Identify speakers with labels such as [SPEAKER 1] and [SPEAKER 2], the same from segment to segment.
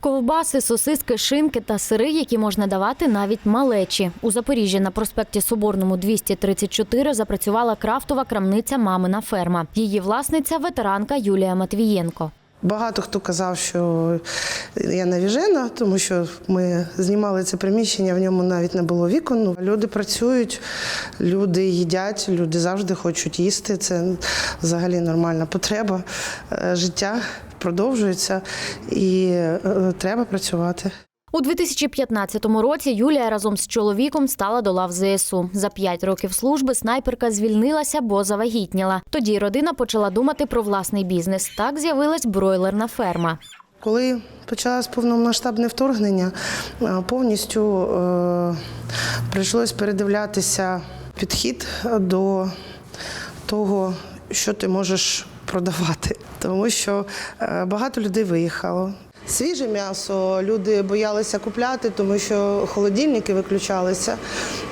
[SPEAKER 1] Ковбаси, сосиски, шинки та сири, які можна давати навіть малечі. У Запоріжжі на проспекті Соборному 234 запрацювала крафтова крамниця Мамина ферма. Її власниця ветеранка Юлія Матвієнко.
[SPEAKER 2] Багато хто казав, що я навіжена, тому що ми знімали це приміщення, в ньому навіть не було вікон. Ну, Люди працюють, люди їдять, люди завжди хочуть їсти. Це взагалі нормальна потреба. Е, Життя продовжується і е, треба працювати.
[SPEAKER 1] У 2015 році Юлія разом з чоловіком стала до лав ЗСУ. За п'ять років служби снайперка звільнилася, бо завагітніла. Тоді родина почала думати про власний бізнес. Так з'явилась бройлерна ферма.
[SPEAKER 2] Коли почалось повномасштабне вторгнення, е, повністю е, прийшлось передивлятися підхід до того, що ти можеш продавати, тому що е, багато людей виїхало. Свіже м'ясо люди боялися купляти, тому що холодильники виключалися.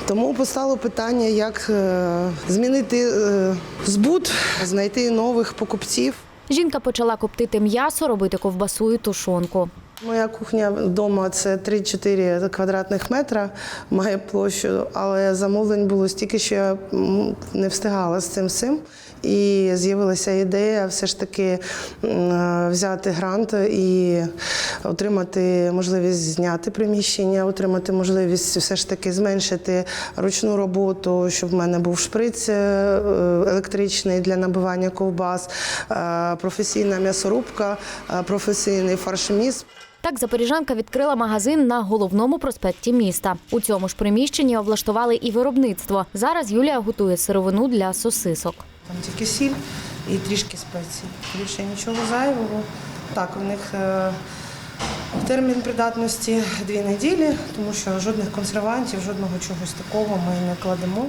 [SPEAKER 2] Тому постало питання, як е, змінити е, збут, знайти нових покупців.
[SPEAKER 1] Жінка почала коптити м'ясо, робити ковбасу і тушонку.
[SPEAKER 2] Моя кухня вдома це 3-4 квадратних метра, має площу, але замовлень було стільки, що я не встигала з цим всім. І з'явилася ідея все ж таки взяти грант і отримати можливість зняти приміщення, отримати можливість все ж таки зменшити ручну роботу, щоб в мене був шприц е, електричний для набивання ковбас, е, професійна м'ясорубка, е, професійний фаршміс.
[SPEAKER 1] Так запоріжанка відкрила магазин на головному проспекті міста. У цьому ж приміщенні облаштували і виробництво. Зараз Юлія готує сировину для сосисок.
[SPEAKER 2] Там тільки сіль і трішки спецій. Більше нічого зайвого. Так, у них е, термін придатності дві неділі, тому що жодних консервантів, жодного чогось такого ми не кладемо.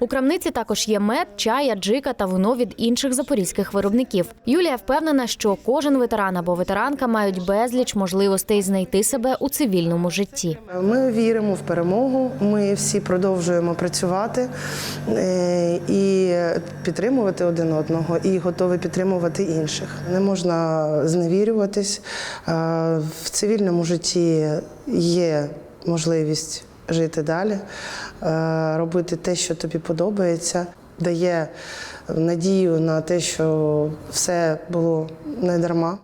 [SPEAKER 1] У крамниці також є мед, чай, аджика та вино від інших запорізьких виробників. Юлія впевнена, що кожен ветеран або ветеранка мають безліч можливостей знайти себе у цивільному житті.
[SPEAKER 2] Ми віримо в перемогу. Ми всі продовжуємо працювати е, і підтримувати один одного, і готові підтримувати інших. Не можна зневірюватись. Е, В цивільному житті є можливість жити далі, е, робити те, що тобі подобається, дає надію на те, що все було не дарма.